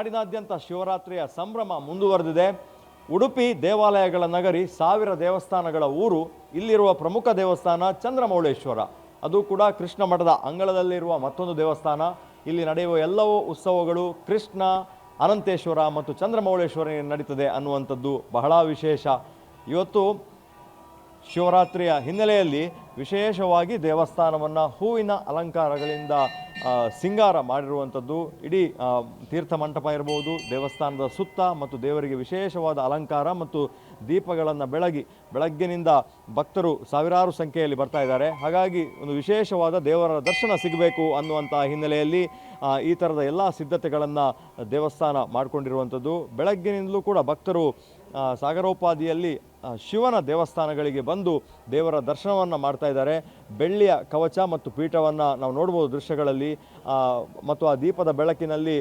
ನಾಡಿನಾದ್ಯಂತ ಶಿವರಾತ್ರಿಯ ಸಂಭ್ರಮ ಮುಂದುವರೆದಿದೆ. ಉಡುಪಿ ದೇವಾಲಯಗಳ ನಗರಿ ಸಾವಿರ ದೇವಸ್ಥಾನಗಳ ಊರು, ಇಲ್ಲಿರುವ ಪ್ರಮುಖ ದೇವಸ್ಥಾನ ಚಂದ್ರಮೌಳೇಶ್ವರ. ಅದು ಕೂಡ ಕೃಷ್ಣ ಮಠದ ಅಂಗಳದಲ್ಲಿರುವ ಮತ್ತೊಂದು ದೇವಸ್ಥಾನ. ಇಲ್ಲಿ ನಡೆಯುವ ಎಲ್ಲವೂ ಉತ್ಸವಗಳು ಕೃಷ್ಣ, ಅನಂತೇಶ್ವರ ಮತ್ತು ಚಂದ್ರಮೌಳೇಶ್ವರ ನಡೀತದೆ ಅನ್ನುವಂಥದ್ದು ಬಹಳ ವಿಶೇಷ. ಇವತ್ತು ಶಿವರಾತ್ರಿಯ ಹಿನ್ನೆಲೆಯಲ್ಲಿ ವಿಶೇಷವಾಗಿ ದೇವಸ್ಥಾನವನ್ನು ಹೂವಿನ ಅಲಂಕಾರಗಳಿಂದ ಸಿಂಗಾರ ಮಾಡಿರುವಂಥದ್ದು. ಇಡೀ ತೀರ್ಥ ಮಂಟಪ ಇರಬಹುದು ದೇವಸ್ಥಾನದ ಸುತ್ತ ಮತ್ತು ದೇವರಿಗೆ ವಿಶೇಷವಾದ ಅಲಂಕಾರ ಮತ್ತು ದೀಪಗಳನ್ನು ಬೆಳಗಿ, ಬೆಳಗ್ಗಿನಿಂದ ಭಕ್ತರು ಸಾವಿರಾರು ಸಂಖ್ಯೆಯಲ್ಲಿ ಬರ್ತಾ ಇದ್ದಾರೆ. ಹಾಗಾಗಿ ಒಂದು ವಿಶೇಷವಾದ ದೇವರ ದರ್ಶನ ಸಿಗಬೇಕು ಅನ್ನುವಂಥ ಹಿನ್ನೆಲೆಯಲ್ಲಿ ಈ ಥರದ ಎಲ್ಲ ಸಿದ್ಧತೆಗಳನ್ನು ದೇವಸ್ಥಾನ ಮಾಡಿಕೊಂಡಿರುವಂಥದ್ದು. ಬೆಳಗ್ಗಿನಿಂದಲೂ ಕೂಡ ಭಕ್ತರು ಸಾಗರೋಪಾದಿಯಲ್ಲಿ ಶಿವನ ದೇವಸ್ಥಾನಗಳಿಗೆ ಬಂದು ದೇವರ ದರ್ಶನವನ್ನು ಮಾಡ್ತಾ ಇದ್ದಾರೆ. ಬೆಳ್ಳಿಯ ಕವಚ ಮತ್ತು ಪೀಠವನ್ನು ನಾವು ನೋಡ್ಬೋದು ದೃಶ್ಯಗಳಲ್ಲಿ. ಮತ್ತು ಆ ದೀಪದ ಬೆಳಕಿನಲ್ಲಿ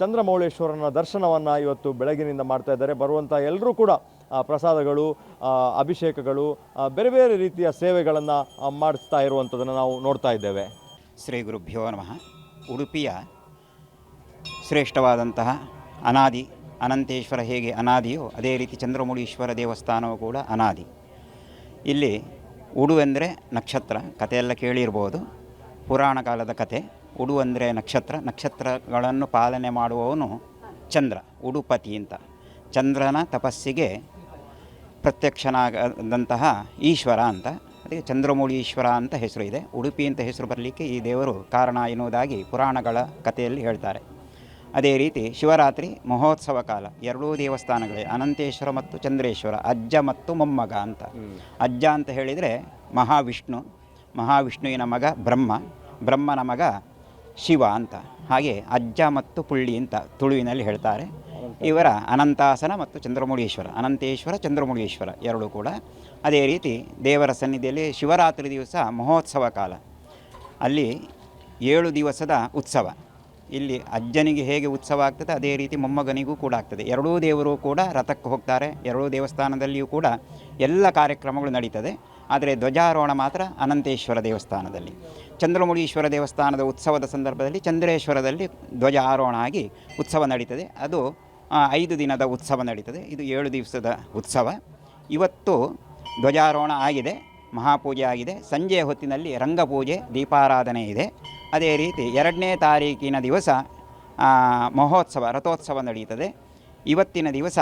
ಚಂದ್ರಮೌಳೇಶ್ವರನ ದರ್ಶನವನ್ನು ಇವತ್ತು ಬೆಳಗಿನಿಂದ ಮಾಡ್ತಾ ಇದ್ದಾರೆ. ಬರುವಂಥ ಎಲ್ಲರೂ ಕೂಡ ಪ್ರಸಾದಗಳು ಅಭಿಷೇಕಗಳು ಬೇರೆ ಬೇರೆ ರೀತಿಯ ಸೇವೆಗಳನ್ನು ಮಾಡಿಸ್ತಾ ಇರುವಂಥದ್ದನ್ನು ನಾವು ನೋಡ್ತಾ ಇದ್ದೇವೆ. ಶ್ರೀ ಗುರುಭ್ಯೋ ನಮಃ. ಉಡುಪಿಯ ಶ್ರೇಷ್ಠವಾದಂತಹ ಅನಾದಿ ಅನಂತೇಶ್ವರ ಹೇಗೆ ಅನಾದಿಯೋ ಅದೇ ರೀತಿ ಚಂದ್ರಮೌಳೀಶ್ವರ ದೇವಸ್ಥಾನವೂ ಕೂಡ ಅನಾದಿ. ಇಲ್ಲಿ ಉಡು ಅಂದರೆ ನಕ್ಷತ್ರ, ಕಥೆಯೆಲ್ಲ ಕೇಳಿರ್ಬೋದು. ಪುರಾಣ ಕಾಲದ ಕತೆ ಉಡು ಅಂದರೆ ನಕ್ಷತ್ರ, ನಕ್ಷತ್ರಗಳನ್ನು ಪಾಲನೆ ಮಾಡುವವನು ಚಂದ್ರ, ಉಡುಪತಿ ಅಂತ. ಚಂದ್ರನ ತಪಸ್ಸಿಗೆ ಪ್ರತ್ಯಕ್ಷನಾಗದಂತಹ ಈಶ್ವರ ಅಂತ. ಅದಕ್ಕೆ ಚಂದ್ರಮೌಳೀಶ್ವರ ಅಂತ ಹೆಸರು ಇದೆ. ಉಡುಪಿ ಅಂತ ಹೆಸರು ಬರಲಿಕ್ಕೆ ಈ ದೇವರು ಕಾರಣ ಎನ್ನುವುದಾಗಿ ಪುರಾಣಗಳ ಕಥೆಯಲ್ಲಿ ಹೇಳ್ತಾರೆ. ಅದೇ ರೀತಿ ಶಿವರಾತ್ರಿ ಮಹೋತ್ಸವ ಕಾಲ. ಎರಡೂ ದೇವಸ್ಥಾನಗಳೇ ಅನಂತೇಶ್ವರ ಮತ್ತು ಚಂದ್ರೇಶ್ವರ ಅಜ್ಜ ಮತ್ತು ಮೊಮ್ಮಗ ಅಂತ. ಅಜ್ಜ ಅಂತ ಹೇಳಿದರೆ ಮಹಾವಿಷ್ಣು ಮಹಾವಿಷ್ಣುವಿನ ಮಗ ಬ್ರಹ್ಮ ಬ್ರಹ್ಮನ ಮಗ ಶಿವ ಅಂತ. ಹಾಗೆ ಅಜ್ಜ ಮತ್ತು ಪುಳ್ಳಿ ಅಂತ ತುಳುವಿನಲ್ಲಿ ಹೇಳ್ತಾರೆ. ಇವರ ಅನಂತಾಸನ ಮತ್ತು ಚಂದ್ರಮೌಳೀಶ್ವರ ಅನಂತೇಶ್ವರ ಚಂದ್ರಮೌಳೀಶ್ವರ ಎರಡೂ ಕೂಡ. ಅದೇ ರೀತಿ ದೇವರ ಸನ್ನಿಧಿಯಲ್ಲಿ ಶಿವರಾತ್ರಿ ದಿವಸ ಮಹೋತ್ಸವ ಕಾಲ. ಅಲ್ಲಿ ಏಳು ದಿವಸದ ಉತ್ಸವ. ಇಲ್ಲಿ ಅಜ್ಜನಿಗೆ ಹೇಗೆ ಉತ್ಸವ ಆಗ್ತದೆ, ಅದೇ ರೀತಿ ಮೊಮ್ಮಗನಿಗೂ ಕೂಡ ಆಗ್ತದೆ. ಎರಡೂ ದೇವರು ಕೂಡ ರಥಕ್ಕೆ ಹೋಗ್ತಾರೆ, ಎರಡೂ ದೇವಸ್ಥಾನದಲ್ಲಿಯೂ ಕೂಡ ಎಲ್ಲ ಕಾರ್ಯಕ್ರಮಗಳು ನಡೀತದೆ. ಆದರೆ ಧ್ವಜಾರೋಹಣ ಮಾತ್ರ ಅನಂತೇಶ್ವರ ದೇವಸ್ಥಾನದಲ್ಲಿ. ಚಂದ್ರಮುಳೀಶ್ವರ ದೇವಸ್ಥಾನದ ಉತ್ಸವದ ಸಂದರ್ಭದಲ್ಲಿ ಚಂದ್ರೇಶ್ವರದಲ್ಲಿ ಧ್ವಜ ಆರೋಹಣ ಆಗಿ ಉತ್ಸವ ನಡೀತದೆ. ಅದು ಐದು ದಿನದ ಉತ್ಸವ ನಡೀತದೆ. ಇದು ಏಳು ದಿವಸದ ಉತ್ಸವ. ಇವತ್ತು ಧ್ವಜಾರೋಹಣ ಆಗಿದೆ, ಮಹಾಪೂಜೆ ಆಗಿದೆ. ಸಂಜೆಯ ಹೊತ್ತಿನಲ್ಲಿ ರಂಗಪೂಜೆ, ದೀಪಾರಾಧನೆ ಇದೆ. ಅದೇ ರೀತಿ ಎರಡನೇ ತಾರೀಕಿನ ದಿವಸ ಮಹೋತ್ಸವ, ರಥೋತ್ಸವ ನಡೆಯುತ್ತದೆ. ಇವತ್ತಿನ ದಿವಸ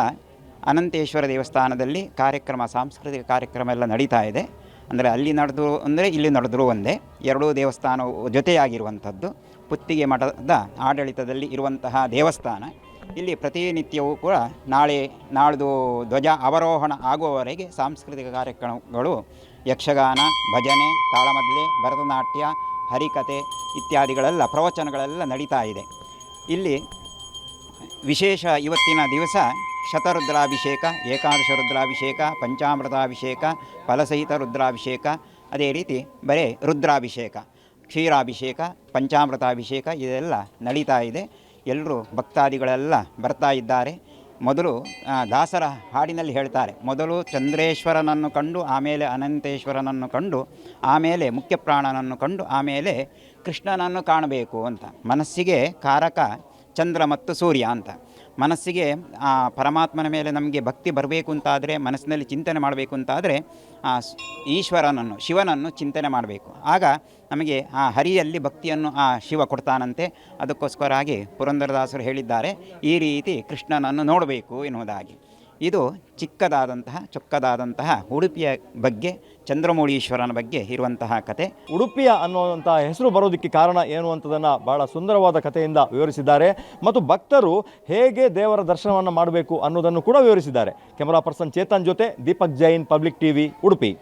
ಅನಂತೇಶ್ವರ ದೇವಸ್ಥಾನದಲ್ಲಿ ಕಾರ್ಯಕ್ರಮ, ಸಾಂಸ್ಕೃತಿಕ ಕಾರ್ಯಕ್ರಮ ಎಲ್ಲ ನಡೀತಾ ಇದೆ. ಅಂದರೆ ಅಲ್ಲಿ ನಡೆದು, ಅಂದರೆ ಇಲ್ಲಿ ನಡೆದ್ರೂ ಒಂದೇ, ಎರಡೂ ದೇವಸ್ಥಾನವು ಜೊತೆಯಾಗಿರುವಂಥದ್ದು. ಪುತ್ತಿಗೆ ಮಠದ ಆಡಳಿತದಲ್ಲಿ ಇರುವಂತಹ ದೇವಸ್ಥಾನ. ಇಲ್ಲಿ ಪ್ರತಿನಿತ್ಯವೂ ಕೂಡ ನಾಳೆ ನಾಳ್ದು ಧ್ವಜ ಅವರೋಹಣ ಆಗುವವರೆಗೆ ಸಾಂಸ್ಕೃತಿಕ ಕಾರ್ಯಕ್ರಮಗಳು, ಯಕ್ಷಗಾನ, ಭಜನೆ, ತಾಳಮದ್ಲೆ, ಭರತನಾಟ್ಯ ಹರಿಕತೆ ಇತ್ಯಾದಿಗಳೆಲ್ಲ, ಪ್ರವಚನಗಳೆಲ್ಲ ನಡೀತಾ ಇದೆ. ಇಲ್ಲಿ ವಿಶೇಷ ಇವತ್ತಿನ ದಿವಸ ಶತರುದ್ರಾಭಿಷೇಕ, ಏಕಾದಶ ರುದ್ರಾಭಿಷೇಕ, ಪಂಚಾಮೃತಾಭಿಷೇಕ, ಫಲಸಹಿತ ರುದ್ರಾಭಿಷೇಕ, ಅದೇ ರೀತಿ ಬರೇ ರುದ್ರಾಭಿಷೇಕ, ಕ್ಷೀರಾಭಿಷೇಕ, ಪಂಚಾಮೃತಾಭಿಷೇಕ, ಇದೆಲ್ಲ ನಡೀತಾ ಇದೆ. ಎಲ್ಲರೂ ಭಕ್ತಾದಿಗಳೆಲ್ಲ ಬರ್ತಾ ಇದ್ದಾರೆ. ಮೊದಲು ದಾಸರ ಹಾಡಿನಲ್ಲಿ ಹೇಳ್ತಾರೆ, ಮೊದಲು ಚಂದ್ರೇಶ್ವರನನ್ನು ಕಂಡು, ಆಮೇಲೆ ಅನಂತೇಶ್ವರನನ್ನು ಕಂಡು, ಆಮೇಲೆ ಮುಖ್ಯಪ್ರಾಣನನ್ನು ಕಂಡು, ಆಮೇಲೆ ಕೃಷ್ಣನನ್ನು ಕಾಣಬೇಕು ಅಂತ. ಮನಸ್ಸಿಗೆ ಕಾರಕ ಚಂದ್ರ ಮತ್ತು ಸೂರ್ಯ ಅಂತ. ಮನಸ್ಸಿಗೆ, ಆ ಪರಮಾತ್ಮನ ಮೇಲೆ ನಮಗೆ ಭಕ್ತಿ ಬರಬೇಕು ಅಂತಾದರೆ, ಮನಸ್ಸಿನಲ್ಲಿ ಚಿಂತನೆ ಮಾಡಬೇಕು ಅಂತಾದರೆ, ಆ ಈಶ್ವರನನ್ನು, ಶಿವನನ್ನು ಚಿಂತನೆ ಮಾಡಬೇಕು. ಆಗ ನಮಗೆ ಆ ಹರಿಯಲ್ಲಿ ಭಕ್ತಿಯನ್ನು ಆ ಶಿವ ಕೊಡ್ತಾನಂತೆ. ಅದಕ್ಕೋಸ್ಕರಾಗಿ ಪುರಂದರದಾಸರು ಹೇಳಿದ್ದಾರೆ, ಈ ರೀತಿ ಕೃಷ್ಣನನ್ನು ನೋಡಬೇಕು ಎನ್ನುವುದಾಗಿ. ಇದು ಚಿಕ್ಕದಾದಂತಹ, ಚೊಕ್ಕದಾದಂತಹ ಉಡುಪಿಯ ಬಗ್ಗೆ, ಚಂದ್ರಮೌಳೀಶ್ವರನ ಬಗ್ಗೆ ಇರುವಂತಹ ಕತೆ. ಉಡುಪಿಯ ಅನ್ನುವಂಥ ಹೆಸರು ಬರೋದಕ್ಕೆ ಕಾರಣ ಏನು ಅಂತದನ್ನು ಬಹಳ ಸುಂದರವಾದ ಕಥೆಯಿಂದ ವಿವರಿಸಿದ್ದಾರೆ. ಮತ್ತು ಭಕ್ತರು ಹೇಗೆ ದೇವರ ದರ್ಶನವನ್ನು ಮಾಡಬೇಕು ಅನ್ನೋದನ್ನು ಕೂಡ ವಿವರಿಸಿದ್ದಾರೆ. ಕೆಮರಾ ಪರ್ಸನ್ ಚೇತನ್ ಜೊತೆ ದೀಪಕ್ ಜೈನ್, ಪಬ್ಲಿಕ್ ಟಿವಿ, ಉಡುಪಿ.